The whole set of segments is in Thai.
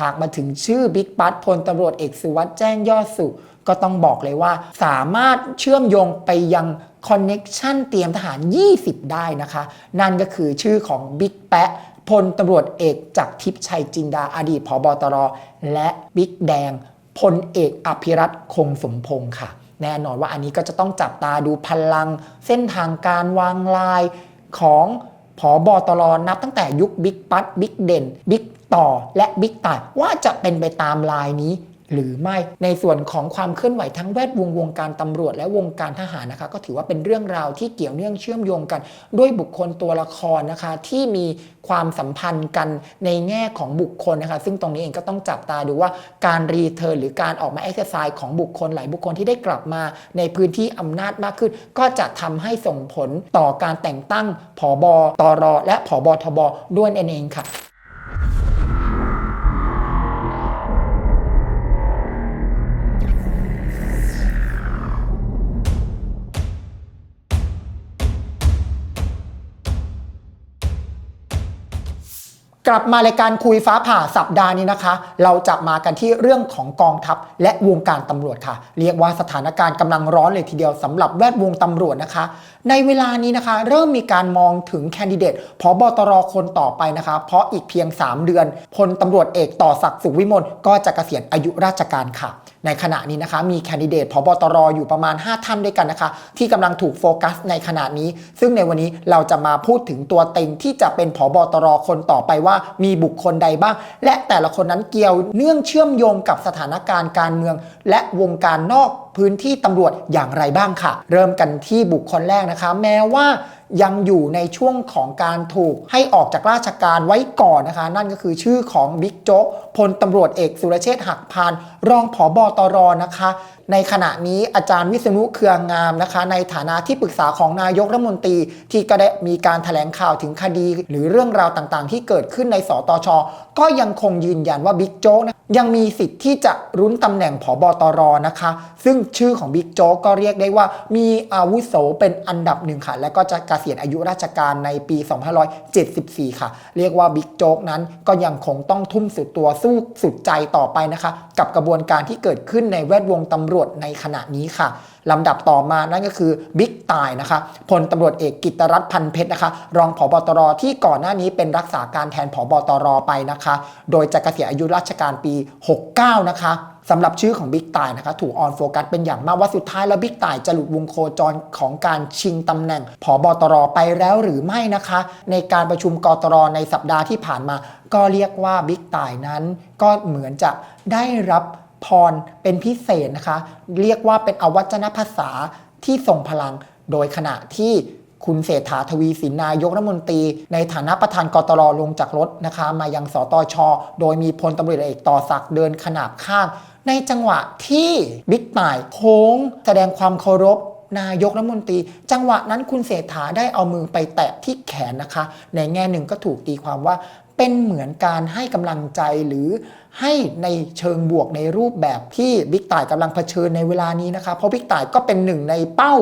หากมาถึงชื่อบิ๊กปั๊ดพลตำรวจเอกสุวัสด์แจ้งยอดสุขก็ต้องบอกเลยว่า สามารถเชื่อมโยงไปยังคอนเน็กชันเตรียมทหาร 20 ได้นะคะ นั่นก็คือชื่อของบิ๊กแปะพลตำรวจเอกจากทิพย์ชัยจินดาอดีตผบตร และบิ๊กแดงพลเอกอภิรัตคงสมพงศ์ค่ะ แน่นอนว่าอันนี้ก็จะต้องจับตาดูพลัง เส้นทางการวางลายของผอบอตรนับตั้งแต่ยุคบิ๊กปัดบิ๊กเด่นบิ๊ก ต่อและบิ๊กต่ายว่าจะเป็นไปตามลายนี้หรือไม่ในส่วนของความเคลื่อนไหวทั้งแวดวงวงการตำรวจและวงการทหารนะคะ ก็ถือว่าเป็นเรื่องราวที่เกี่ยวเนื่องเชื่อมโยงกัน ด้วยบุคคลตัวละครนะคะ ที่มีความสัมพันธ์กันในแง่ของบุคคลนะคะ ซึ่งตรงนี้เองก็ต้องจับตาดูว่าการรีเทิร์นหรือการออกมาเอ็กซ์ไซส์ของบุคคลหลายบุคคลที่ได้กลับมาในพื้นที่อำนาจมากขึ้น ก็จะทำให้ส่งผลต่อการแต่งตั้งผอบอตรและผอบทบด้วยนั่นเองค่ะ กลับมารายการคุยฟ้าผ่าสัปดาห์นี้นะคะ เราจะมากันที่เรื่องของกองทัพและวงการตำรวจค่ะ เรียกว่าสถานการณ์กำลังร้อนเลยทีเดียวสำหรับแวดวงตำรวจนะคะ ในเวลานี้นะคะ เริ่มมีการมองถึงแคนดิเดตพบตรคนต่อไปนะคะ เพราะอีกเพียง 3 เดือนพลตำรวจเอกต่อศักดิ์สุขวิมลก็จะเกษียณอายุราชการค่ะ ในขณะนี้นะคะมีแคนดิเดตพบตรอยู่ประมาณ 5 ท่านด้วยกันนะคะ ที่กำลังถูกโฟกัสในขณะนี้ ซึ่งในวันนี้เราจะมาพูดถึงตัวเต็งที่จะเป็นพบตรคนต่อไปว่ามีบุคคลใดบ้าง และแต่ละคนนั้นเกี่ยวเนื่องเชื่อมโยงกับสถานการณ์การเมือง และวงการนอกพื้นที่ตำรวจอย่างไรบ้างค่ะ เริ่มกันที่บุคคลแรกนะคะ แม้ว่า ยังอยู่ในช่วงของการถูกให้ออกจากราชการไว้ก่อนนะคะ นั่นก็คือชื่อของบิ๊กโจ๊กพลตำรวจเอกสุรเชษฐ์หักพาน รองผอบอตรนะคะ ในขณะนี้อาจารย์วิษณุเครืองามนะคะ ในฐานะที่ปรึกษาของนายกรัฐมนตรี ที่ก็ได้มีการแถลงข่าวถึงคดี หรือเรื่องราวต่างๆ ที่เกิดขึ้นในสตชก็ยังคงยืนยันว่าบิ๊กโจ๊กนะ ยังมีสิทธิ์ที่จะรุ้นตำแหน่งผอบอตรนะคะ ซึ่งชื่อของบิ๊กโจ๊กก็เรียกได้ว่า มีอาวุโสเป็นอันดับหนึ่งค่ะ และก็จะเกษียณอายุราชการในปี 2574 ค่ะ เรียกว่าบิ๊กโจ๊กนั้นก็ยังคงต้องทุ่มสุดตัวสู้สุดใจต่อไปนะคะ กับกระบวนการที่เกิดขึ้นในแวดวงตำรวจในขณะนี้ค่ะ ลำดับต่อมานั่นก็คือบิ๊กตายนะคะพลตำรวจเอกกิตรัตน์พันเพชรนะคะ รองผบตรที่ก่อนหน้านี้เป็นรักษาการแทนผบตรไปนะคะ โดยจะเกษียณอายุราชการปี 69 นะคะสำหรับชื่อของบิ๊กตายนะคะถูกออนโฟกัสเป็นอย่างมากว่าสุดท้ายแล้วบิ๊กตายจะหลุดวงโคจรของการชิงตำแหน่งผบตรไปแล้วหรือไม่นะคะ ในการประชุมกตรในสัปดาห์ที่ผ่านมา ก็เรียกว่าบิ๊กตายนั้น ก็เหมือนจะได้รับ พรเป็นพิเศษนะคะ เรียกว่าเป็นอวัจนภาษาที่ทรงพลัง โดยขณะที่คุณเศรษฐาทวีสินนายกรัฐมนตรี ในฐานะประธานกตรลงจากรถนะคะ มายังสตอชอโดยมีพลตำรวจเอกต่อศักดิ์เดินขนาบข้าง ในจังหวะที่บิ๊กต่ายโค้งแสดงความเคารพนายกรัฐมนตรี จังหวะนั้นคุณเศรษฐาได้เอามือไปแตะที่แขนนะคะ ในแง่หนึ่งก็ถูกตีความว่า เป็นเหมือนการให้กำลังใจหรือให้ในเชิงบวกในรูปแบบที่บิ๊กต่ายกำลังเผชิญในเวลานี้นะคะเพราะบิ๊กต่ายก็เป็นหนึ่งในเป้า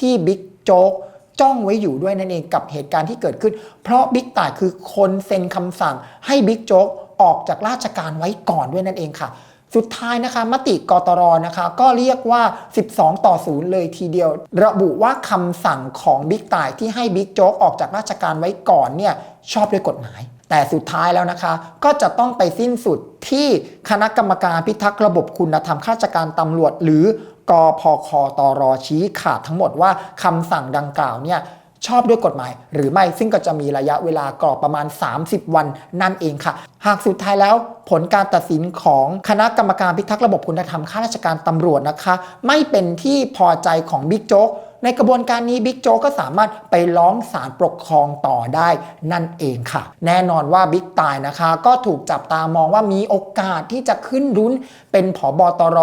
ที่บิ๊กโจ๊กจ้องไว้อยู่ด้วยนั่นเองกับเหตุการณ์ที่เกิดขึ้น เพราะบิ๊กต่ายคือคนเซ็นคำสั่งให้บิ๊กโจ๊กออกจากราชการไว้ก่อนด้วยนั่นเองค่ะ สุดท้ายนะคะมติกตรนะคะ ก็เรียกว่า 12 ต่อ 0 เลยทีเดียว ระบุว่าคำสั่งของบิ๊กต่ายที่ให้บิ๊กโจ๊กออกจากราชการไว้ก่อนเนี่ยชอบด้วยกฎหมาย แต่สุดท้ายแล้วนะคะ ก็จะต้องไปสิ้นสุดที่คณะกรรมการพิทักษ์ระบบคุณธรรมข้าราชการตำรวจ หรือกพคตรชี้ขาดทั้งหมดว่าคำสั่งดังกล่าวเนี่ย ชอบด้วยกฎหมาย หรือไม่ซึ่งก็จะมีระยะเวลากรอบประมาณ 30 วันนั่นเองค่ะ หากสุดท้ายแล้วผลการตัดสินของคณะกรรมการพิทักษ์ระบบคุณธรรมข้าราชการตำรวจนะคะ ไม่เป็นที่พอใจของบิ๊กโจ๊กในกระบวนการนี้บิ๊กโจ๊กก็สามารถไปร้องศาลปกครองต่อได้นั่นเองค่ะ แน่นอนว่าบิ๊กตายนะคะ ก็ถูกจับตามองว่ามีโอกาสที่จะขึ้นรุ้นเป็นผอบตร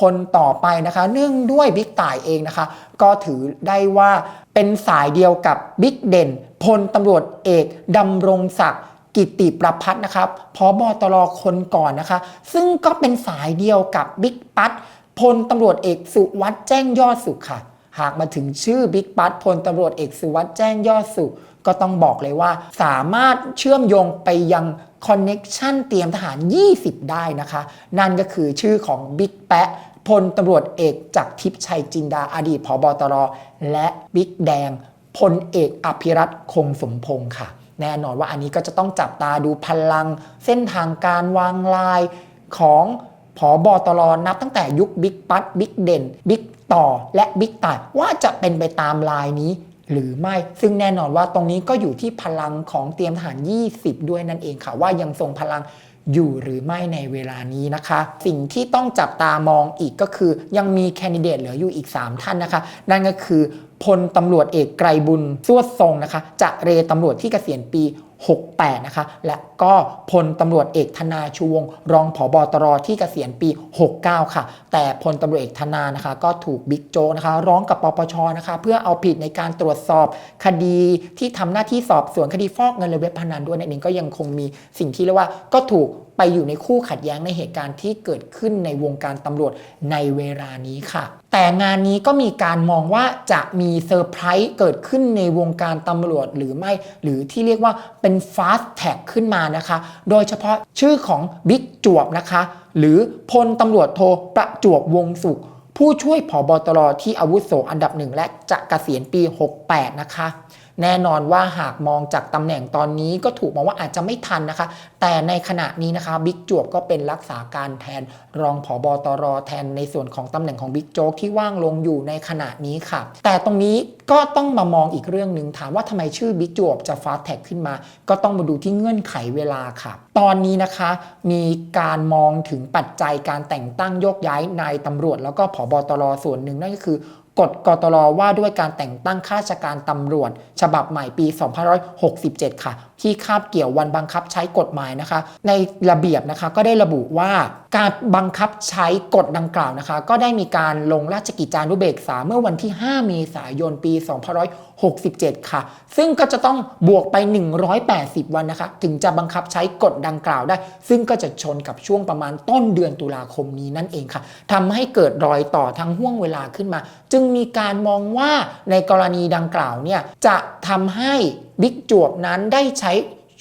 คนต่อไปนะคะ เนื่องด้วยบิ๊กตายเองนะคะ ก็ถือได้ว่า เป็นสายเดียวกับบิ๊กเด่นพลตำรวจเอกดำรงศักดิ์กิติประพัฒนะครับพอบตรคนก่อนนะคะ ซึ่งก็เป็นสายเดียวกับบิ๊กปัตพลตำรวจเอกสุวัสด์แจ้งยอดสุขค่ะ หากมาถึงชื่อบิ๊กปัตพลตำรวจเอกสุวัสด์แจ้งยอดสุข ก็ต้องบอกเลยว่า สามารถเชื่อมโยงไปยังคอนเน็ชันเตรียมทหาร 20 ได้นะคะ นั่นก็คือชื่อของบิ๊กแปะ พลตำรวจเอกจากทิพย์ชัยจินดาอดีตผบตร และบิ๊กแดงพลเอกอภิรัตคงสมพงศ์ค่ะ แน่นอนว่าอันนี้ก็จะต้องจับตาดูพลัง เส้นทางการวางลายของผอบอตรนับตั้งแต่ยุคบิ๊กปัตบิ๊กเด่นบิ๊กต่อและบิ๊กต่ายว่าจะเป็นไปตามลายนี้หรือไม่ ซึ่งแน่นอนว่าตรงนี้ก็อยู่ที่พลังของเตรียมทหาร 20 ด้วยนั่นเองค่ะ ว่ายังทรงพลัง อยู่หรือไม่ในเวลานี้นะคะ สิ่งที่ต้องจับตามองอีกก็คือ ยังมีแคนดิเดตเหลืออยู่อีก 3 ท่านนะคะ นั่นก็คือพลตำรวจเอกไกรบุญสวดทรงนะคะจะเรตำรวจที่เกษียณปี 68 นะคะ และก็พลตำรวจเอกธนาชูวงรองผบตรที่เกษียณปี 69 ค่ะ แต่พลตำรวจเอกธนานะคะ ก็ถูกบิ๊กโจ๊กนะคะ ร้องกับปปชนะคะ เพื่อเอาผิดในการตรวจสอบคดีที่ทำหน้าที่สอบสวนคดีฟอกเงินและเว็บพนันด้วยนั่นเองก็ยังคงมีสิ่งที่เรียกว่าก็ถูกไปอยู่ในคู่ขัดแย้งในเหตุการณ์ที่เกิดขึ้นในวงการตำรวจในเวลานี้ค่ะ แต่งานนี้ก็มีการมองว่าจะมีเซอร์ไพรส์เกิดขึ้นในวงการตำรวจหรือไม่ หรือที่เรียกว่าเป็น fast tag ขึ้นมานะคะ โดยเฉพาะชื่อของบิ๊กจวบนะคะ หรือพลตำรวจโทประจวบวงสุข ผู้ช่วยผอบตรที่อาวุโสอันดับหนึ่งและจะเกษียณปี 68 นะคะ แน่นอนว่าหากมองจากตำแหน่งตอนนี้ก็ถูกมองว่าอาจจะไม่ทันนะคะ แต่ในขณะนี้นะคะบิ๊กจวบก็เป็นรักษาการแทนรองผอบตรแทนในส่วนของตำแหน่งของบิ๊กโจ๊กที่ว่างลงอยู่ในขณะนี้ค่ะ แต่ตรงนี้ก็ต้องมามองอีกเรื่องหนึ่งถามว่าทำไมชื่อบิ๊กจวบจะฟาสแท็กขึ้นมา ก็ต้องมาดูที่เงื่อนไขเวลาค่ะ ตอนนี้นะคะมีการมองถึงปัจจัยการแต่งตั้งโยกย้ายนายตำรวจ แล้วก็ผอบตรส่วนหนึ่งนั่นก็คือ กฎกตรว่าด้วยการแต่งตั้งข้าราชการตำรวจ ฉบับใหม่ปี 2567 ค่ะ ที่คาบเกี่ยววันบังคับใช้กฎหมายนะคะ ในระเบียบนะคะก็ได้ระบุว่าการบังคับใช้กฎดังกล่าวนะคะ ก็ได้มีการลงราชกิจจานุเบกษาเมื่อวันที่ 5 เมษายนปี 2567 ค่ะ ซึ่งก็จะต้องบวกไป 180 วันนะคะ ถึงจะบังคับใช้กฎดังกล่าวได้ ซึ่งก็จะชนกับช่วงประมาณต้นเดือนตุลาคมนี้นั่นเองค่ะทำให้เกิดรอยต่อทางห่วงเวลาขึ้นมา จึงมีการมองว่าในกรณีดังกล่าวเนี่ยจะทำให้บิ๊กจวบนั้นได้ใช้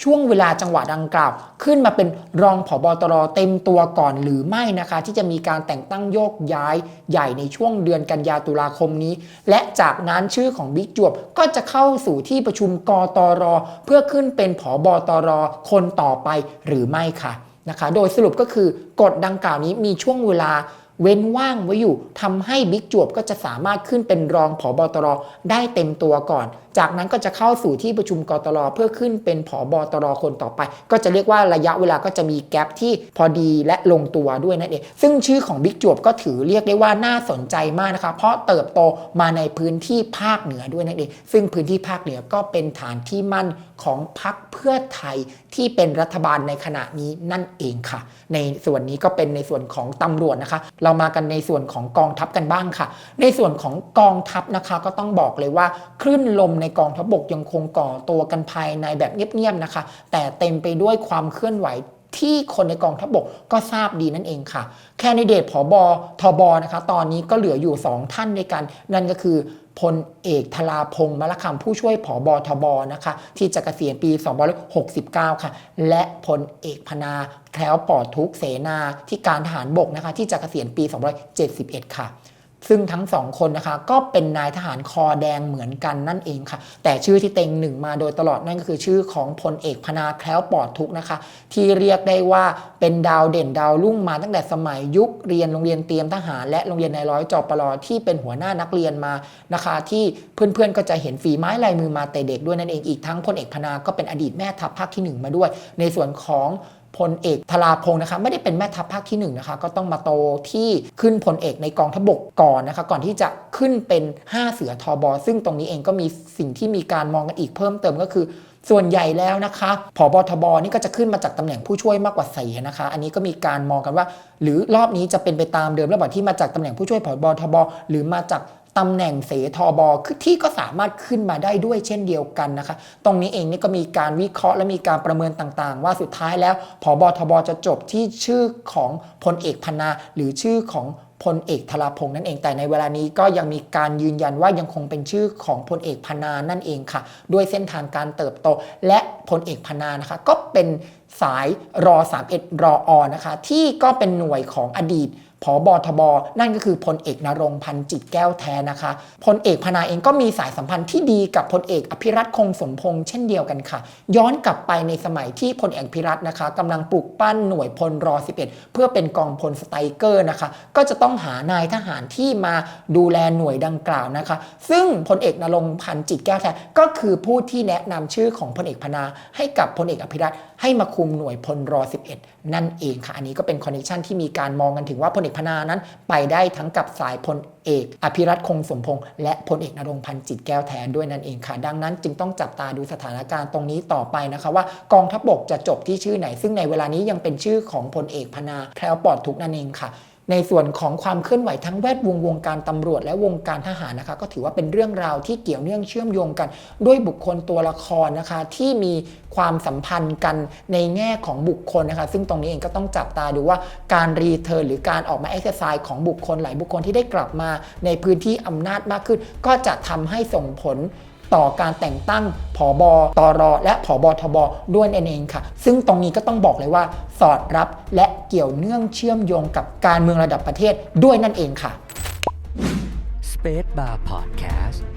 ช่วงเวลาจังหวะดังกล่าว ขึ้นมาเป็นรองผบตรเต็มตัวก่อนหรือไม่นะคะ ที่จะมีการแต่งตั้งโยกย้ายใหญ่ในช่วงเดือนกันยาตุลาคมนี้ และจากนั้นชื่อของบิ๊กจวบก็จะเข้าสู่ที่ประชุมกตร เพื่อขึ้นเป็นผบตรคนต่อไปหรือไม่ค่ะนะคะ โดยสรุปก็คือกฎดังกล่าวนี้มีช่วงเวลา เว้นว่างไว้อยู่ทำให้บิ๊กจวบก็จะสามารถขึ้นเป็นรองผอบตรได้เต็มตัวก่อน จากนั้นก็จะเข้าสู่ที่ประชุมกตรเพื่อขึ้นเป็นผอบตรคนต่อไป ก็จะเรียกว่าระยะเวลาก็จะมีแกลบที่พอดีและลงตัวด้วยนั่นเองซึ่งชื่อของบิ๊กจวบก็ถือเรียกได้ว่าน่าสนใจมากนะคะเพราะเติบโตมาในพื้นที่ภาคเหนือด้วยนั่นเองซึ่งพื้นที่ภาคเหนือก็เป็นฐานที่มั่นของพรรคเพื่อไทย ที่เป็นรัฐบาลในขณะนี้นั่นเองค่ะ ในส่วนนี้ก็เป็นในส่วนของตำรวจนะคะ เรามากันในส่วนของกองทัพกันบ้างค่ะ ในส่วนของกองทัพนะคะก็ต้องบอกเลยว่าคลื่นลมในกองทัพบกยังคงก่อตัวกันภายในแบบเงียบๆนะคะ แต่เต็มไปด้วยความเคลื่อนไหว ที่คนในกองทัพบกก็ทราบดีนั่นเองค่ะ แคนดิเดตผอบอทบนะคะ ตอนนี้ก็เหลืออยู่ 2 ท่านในกันนั่นก็คือพลเอกธราพงศ์มะละคำผู้ช่วยผอบอทบนะคะ ที่จะเกษียณปี 2569 ค่ะ และพลเอกพนาแคล้วปลอดทุกเสนาที่การทหารบกนะคะ ที่จะเกษียณปี 2571 ค่ะ ซึ่งทั้งสองคนนะคะ ก็เป็นนายทหารคอแดงเหมือนกันนั่นเองค่ะ แต่ชื่อที่เต็งหนึ่งมาโดยตลอดนั่นก็คือชื่อของพลเอกพนาแคล้วปลอดทุกนะคะ ที่เรียกได้ว่าเป็นดาวเด่นดาวรุ่งมาตั้งแต่สมัยยุคเรียนโรงเรียนเตรียมทหาร และโรงเรียนนายร้อยจอปลอที่เป็นหัวหน้านักเรียนมานะคะ ที่เพื่อนๆก็จะเห็นฝีไม้ลายมือมาแต่เด็กด้วยนั่นเองอีกทั้งพลเอกพนาก็เป็นอดีตแม่ทัพภาคที่หนึ่งมาด้วย ในส่วนของ พลเอกธราพงศ์นะคะไม่ได้เป็นแม่ทัพภาคที่1นนะคะก็ต้องมาโตที่ขึ้นพลเอกในกองทัพบกก่อนนะคะก่อนที่จะขึ้นเป็น 5 เสือทอบอซึ่งตรงนี้เองก็มีสิ่งที่มีการมองกันอีกเพิ่มเติมก็คือส่วนใหญ่แล้วนะคะผบทบนี่ก็จะขึ้นมาจากตำแหน่งผู้ช่วยมากกว่าสีนะคะ อันนี้ก็มีการมองกันว่า หรือรอบนี้จะเป็นไปตามเดิมระหว่างที่มาจากตำแหน่งผู้ช่วยผบทบ หรือมาจาก ตำแหน่งเสทบคือที่ก็สามารถขึ้นมาได้ด้วยเช่นเดียวกันนะคะ ตรงนี้เองนี่ก็มีการวิเคราะห์และมีการประเมินต่างๆ ว่าสุดท้ายแล้วผบทบจะจบที่ชื่อของพลเอกพนา หรือชื่อของพลเอกธราพงษ์นั่นเอง แต่ในเวลานี้ก็ยังมีการยืนยันว่ายังคงเป็นชื่อของพลเอกพนานั่นเองค่ะ ด้วยเส้นทางการเติบโต และพลเอกพนานะคะก็เป็นสายรอ 31 รออนะคะ ที่ก็เป็นหน่วยของอดีต ผอบอทบ นั่นก็คือพลเอกนรงพันธ์จิตแก้วแท้นะคะพลเอกพนาเองก็มีสายสัมพันธ์ที่ดีกับพลเอกอภิรัตคงสมพงษ์เช่นเดียวกันค่ะ ย้อนกลับไปในสมัยที่พลเอกอภิรัตนะคะกำลังปลูกปั้นหน่วยพลรอ11 เพื่อเป็นกองพลสไตเกอร์นะคะ ก็จะต้องหานายทหารที่มาดูแลหน่วยดังกล่าวนะคะ ซึ่งพลเอกนรงพันธ์จิตแก้วแท้ก็คือผู้ที่แนะนำชื่อของพลเอกพนาให้กับพลเอกอภิรัตให้มาคุมหน่วยพลรอ 11 นั่นเองค่ะ อันนี้ก็เป็นคอนเนคชันที่มีการมองกันถึงว่าพลเอกพนานั้น ไปได้ทั้งกับสายพลเอก อภิรัตคงสมพงษ์และพลเอกนรงพันธ์จิตแก้วแทนด้วยนั่นเองค่ะ ดังนั้นจึงต้องจับตาดูสถานการณ์ตรงนี้ต่อไปนะคะว่ากองทัพบกจะจบที่ชื่อไหน ซึ่งในเวลานี้ยังเป็นชื่อของพลเอกพนาแพรวปลอดทุกนั่นเองค่ะ ในส่วนของความเคลื่อนไหวทั้งแวดวงวงการตำรวจและวงการทหารนะคะ ก็ถือว่าเป็นเรื่องราวที่เกี่ยวเนื่องเชื่อมโยงกันด้วยบุคคลตัวละครนะคะ ที่มีความสัมพันธ์กันในแง่ของบุคคลนะคะ ซึ่งตรงนี้เองก็ต้องจับตาดูว่าการรีเทิร์นหรือการออกมาเอ็กซ์ไซส์ของบุคคลหลายบุคคลที่ได้กลับมาในพื้นที่อำนาจมากขึ้น ก็จะทำให้ส่งผล ต่อการแต่งตั้งผอบอตรและผอบอทบด้วยนั่นเองค่ะ ซึ่งตรงนี้ก็ต้องบอกเลยว่า สอดรับและเกี่ยวเนื่องเชื่อมโยงกับการเมืองระดับประเทศด้วยนั่นเองค่ะ Space Bar Podcast